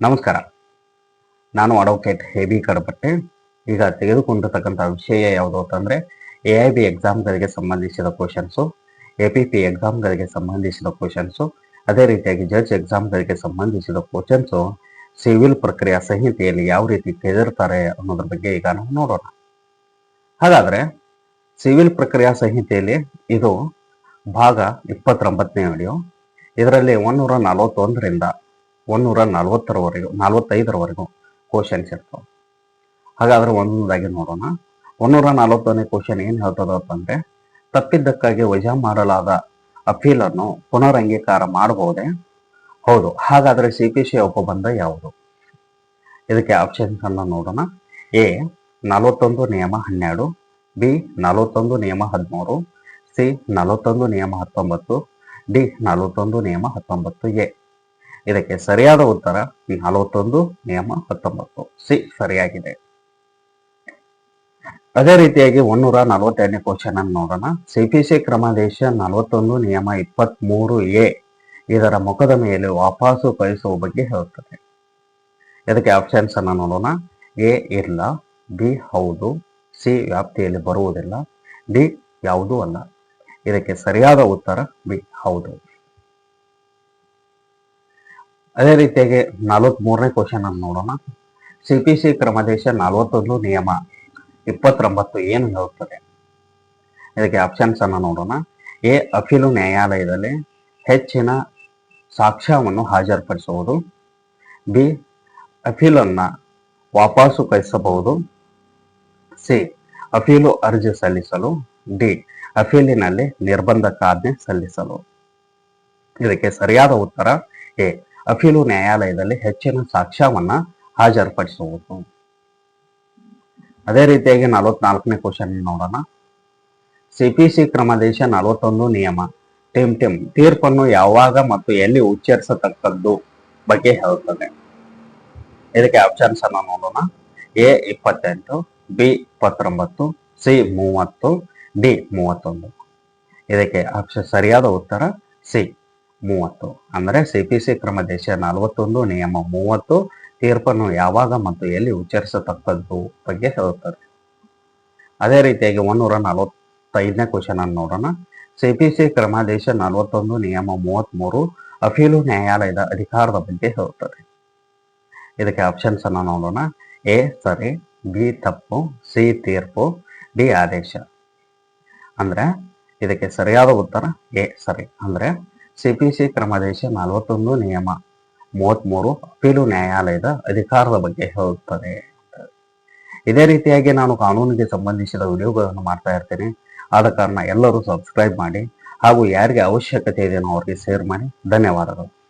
ನಮಸ್ಕಾರ. ನಾನು ಅಡ್ವೊಕೇಟ್ ಹೇಬಿ ಕಡಪಟ್ಟೆ. ಈಗ ತೆಗೆದುಕೊಂಡಿರ್ತಕ್ಕಂಥ ವಿಷಯ ಯಾವುದು ಅಂತಂದ್ರೆ ಎ ಐ ಬಿ ಎಕ್ಸಾಮ್ಗಳಿಗೆ ಸಂಬಂಧಿಸಿದ ಕ್ವಶನ್ಸು ಎ ಪಿ ಪಿ ಎಕ್ಸಾಮ್ಗಳಿಗೆ ಸಂಬಂಧಿಸಿದ ಕ್ವಶನ್ಸು ಅದೇ ರೀತಿಯಾಗಿ ಜಡ್ಜ್ ಎಕ್ಸಾಮ್ಗಳಿಗೆ ಸಂಬಂಧಿಸಿದ ಕ್ವಶನ್ಸು ಸಿವಿಲ್ ಪ್ರಕ್ರಿಯಾ ಸಂಹಿತೆಯಲ್ಲಿ ಯಾವ ರೀತಿ ತೆಗೆದಿರ್ತಾರೆ ಅನ್ನೋದ್ರ ಬಗ್ಗೆ ಈಗ ನಾವು ನೋಡೋಣ. ಹಾಗಾದ್ರೆ, ಸಿವಿಲ್ ಪ್ರಕ್ರಿಯಾ ಸಂಹಿತೆಯಲ್ಲಿ ಇದು ಭಾಗ ಇಪ್ಪತ್ತೊಂಬತ್ತನೇ ವಿಡಿಯೋ ಇದರಲ್ಲಿ ಒಂದೂರ ನಲವತ್ತೊಂದರಿಂದ ಒಂದೂರ ನಲವತ್ತರವರೆಗೂ ನಲವತ್ತೈದರವರೆಗೂ ಕ್ವಶನ್ಸ್ ಇರ್ತವೆ. ಹಾಗಾದ್ರೆ ಒಂದೊಂದಾಗಿ ನೋಡೋಣ. ಒಂದೂರ ನಲವತ್ತನೇ ಕ್ವಶನ್ ಏನು ಹೇಳ್ತದ ಅಂತಂದ್ರೆ ತಪ್ಪಿದ್ದಕ್ಕಾಗಿ ವಜಾ ಮಾಡಲಾದ ಅಪೀಲನ್ನು ಪುನರ್ ಅಂಗೀಕಾರ ಮಾಡಬಹುದೇ ಹೌದು. ಹಾಗಾದ್ರೆ ಸಿ ಪಿ ಸಿ ಬಂದ ಯಾವುದು? ಇದಕ್ಕೆ ಆಪ್ಷನ್ಸ್ ಅನ್ನ ನೋಡೋಣ. ಎ, ನಲವತ್ತೊಂದು ನಿಯಮ ಹನ್ನೆರಡು, ಬಿ, ನಲವತ್ತೊಂದು ನಿಯಮ ಹದಿಮೂರು, ಸಿ, ನಲವತ್ತೊಂದು ನಿಯಮ ಹತ್ತೊಂಬತ್ತು, ಡಿ, ನಲವತ್ತೊಂದು ನಿಯಮ ಹತ್ತೊಂಬತ್ತು ಎ. ಇದಕ್ಕೆ ಸರಿಯಾದ ಉತ್ತರ ನಲವತ್ತೊಂದು, ನಿಯಮ ಹತ್ತೊಂಬತ್ತು. ಸಿ ಸರಿಯಾಗಿದೆ. ಅದೇ ರೀತಿಯಾಗಿ ಒಂದೂರ ನಲವತ್ತೆರಡನೇ ಕ್ವಶನ್ ಅನ್ನು ನೋಡೋಣ. ಸಿಪಿಸಿ ಕ್ರಮಾದೇಶ ನಲವತ್ತೊಂದು, ನಿಯಮ ಇಪ್ಪತ್ತ್ ಮೂರು ಎ ಇದರ ಮುಖದ ಮೇಲೆ ವಾಪಸ್ಸು ಕಳಿಸುವ ಬಗ್ಗೆ ಹೇಳುತ್ತದೆ. ಇದಕ್ಕೆ ಆಪ್ಷನ್ಸ್ ಅನ್ನು ನೋಡೋಣ. ಎ ಇಲ್ಲ, ಬಿ ಹೌದು, ಸಿ ವ್ಯಾಪ್ತಿಯಲ್ಲಿ ಬರುವುದಿಲ್ಲ, ಡಿ ಯಾವುದೂ ಅಲ್ಲ. ಇದಕ್ಕೆ ಸರಿಯಾದ ಉತ್ತರ ಬಿ ಹೌದು. ಅದೇ ರೀತಿಯಾಗಿ ನಲವತ್ತ್ ಮೂರನೇ ಕ್ವಶನ್ ಅನ್ನು ನೋಡೋಣ. ಸಿಪಿಸಿ ಕ್ರಮದೇಶ ನಲವತ್ತೊಂದು ನಿಯಮ ಇಪ್ಪತ್ತೊಂಬತ್ತು ಏನು ಹೇಳುತ್ತದೆ? ಇದಕ್ಕೆ ಆಪ್ಷನ್ಸ್ ಅನ್ನು ನೋಡೋಣ. ಎ ಅಪೀಲು ನ್ಯಾಯಾಲಯದಲ್ಲಿ ಹೆಚ್ಚಿನ ಸಾಕ್ಷ್ಯವನ್ನು ಹಾಜರುಪಡಿಸುವುದು ಬಿ ಅಪೀಲನ್ನ ವಾಪಸ್ಸು ಕಳಿಸಬಹುದು. ಸಿ ಅಪೀಲು ಅರ್ಜಿ ಸಲ್ಲಿಸಲು. ಡಿ ಅಪೀಲಿನಲ್ಲಿ ನಿರ್ಬಂಧಕಾಜ್ಞೆ ಸಲ್ಲಿಸಲು. ಇದಕ್ಕೆ ಸರಿಯಾದ ಉತ್ತರ ಎ ಅಪೀಲು ನ್ಯಾಯಾಲಯದಲ್ಲಿ ಹೆಚ್ಚಿನ ಸಾಕ್ಷ್ಯವನ್ನ ಹಾಜರುಪಡಿಸುವುದು. ಅದೇ ರೀತಿಯಾಗಿ ನಲವತ್ನಾಲ್ಕನೇ ಕ್ವಶನ್ ನೋಡೋಣ. ಸಿಪಿಸಿ ಕ್ರಮದೇಶ ನಲವತ್ತೊಂದು ನಿಯಮ. ಟಿಮ್ ಟಿಮ್, ತೀರ್ಪನ್ನು ಯಾವಾಗ ಮತ್ತು ಎಲ್ಲಿ ಉಚ್ಚರಿಸತಕ್ಕದ್ದು ಬಗ್ಗೆ ಹೇಳುತ್ತದೆ. ಇದಕ್ಕೆ ಆಪ್ಷನ್ಸ್ ಅನ್ನು ನೋಡೋಣ. ಎ ಇಪ್ಪತ್ತೆಂಟು, ಬಿ ಇಪ್ಪತ್ತೊಂಬತ್ತು, ಸಿ ಮೂವತ್ತು, ಡಿ ಮೂವತ್ತೊಂದು. ಇದಕ್ಕೆ ಆಪ್ಷನ್ ಸರಿಯಾದ ಉತ್ತರ ಸಿ. ಮೂವತ್ತು. ಅಂದರೆ ಸಿಪಿಸಿ ಕ್ರಮ ದೇಶ ನಲವತ್ತೊಂದು, ನಿಯಮ ಮೂವತ್ತು, ತೀರ್ಪನ್ನು ಯಾವಾಗ ಮತ್ತು ಎಲ್ಲಿ ಉಚ್ಚರಿಸತಕ್ಕದ್ದು ಬಗ್ಗೆ ಹೇಳುತ್ತದೆ. ಅದೇ ರೀತಿಯಾಗಿ ಒಂದೂರ ನಲವತ್ತೈದನೇ ಕ್ವಶನ್ ಅನ್ನು ನೋಡೋಣ. ಸಿಪಿಸಿ ಕ್ರಮಾದೇಶ ನಲವತ್ತೊಂದು, ನಿಯಮ ಮೂವತ್ತ್ಮೂರು ಅಫೀಲು ನ್ಯಾಯಾಲಯದ ಅಧಿಕಾರದ ಬಗ್ಗೆ ಹೇಳುತ್ತದೆ. ಇದಕ್ಕೆ ಆಪ್ಷನ್ಸ್ ಅನ್ನು ನೋಡೋಣ. ಎ, ಸರಿ, ಬಿ, ತಪ್ಪು, ಸಿ, ತೀರ್ಪು, ಡಿ, ಆದೇಶ. ಅಂದ್ರೆ ಇದಕ್ಕೆ ಸರಿಯಾದ ಉತ್ತರ ಎ, ಸರಿ. ಅಂದ್ರೆ ಸಿಪಿಸಿ ಕ್ರಮದೇಶ ನಲವತ್ತೊಂದು ನಿಯಮ ಮೂವತ್ತ್ಮೂರು ಅಪೀಲು ನ್ಯಾಯಾಲಯದ ಅಧಿಕಾರದ ಬಗ್ಗೆ ಹೇಳುತ್ತದೆ. ಇದೇ ರೀತಿಯಾಗಿ ನಾನು ಕಾನೂನಿಗೆ ಸಂಬಂಧಿಸಿದ ವಿಡಿಯೋಗಳನ್ನು ಮಾಡ್ತಾ ಇರ್ತೇನೆ. ಆದ ಕಾರಣ ಎಲ್ಲರೂ ಸಬ್ಸ್ಕ್ರೈಬ್ ಮಾಡಿ ಹಾಗೂ ಯಾರಿಗೆ ಅವಶ್ಯಕತೆ ಇದೆಯೋ ಅವರಿಗೆ ಶೇರ್ ಮಾಡಿ. ಧನ್ಯವಾದಗಳು.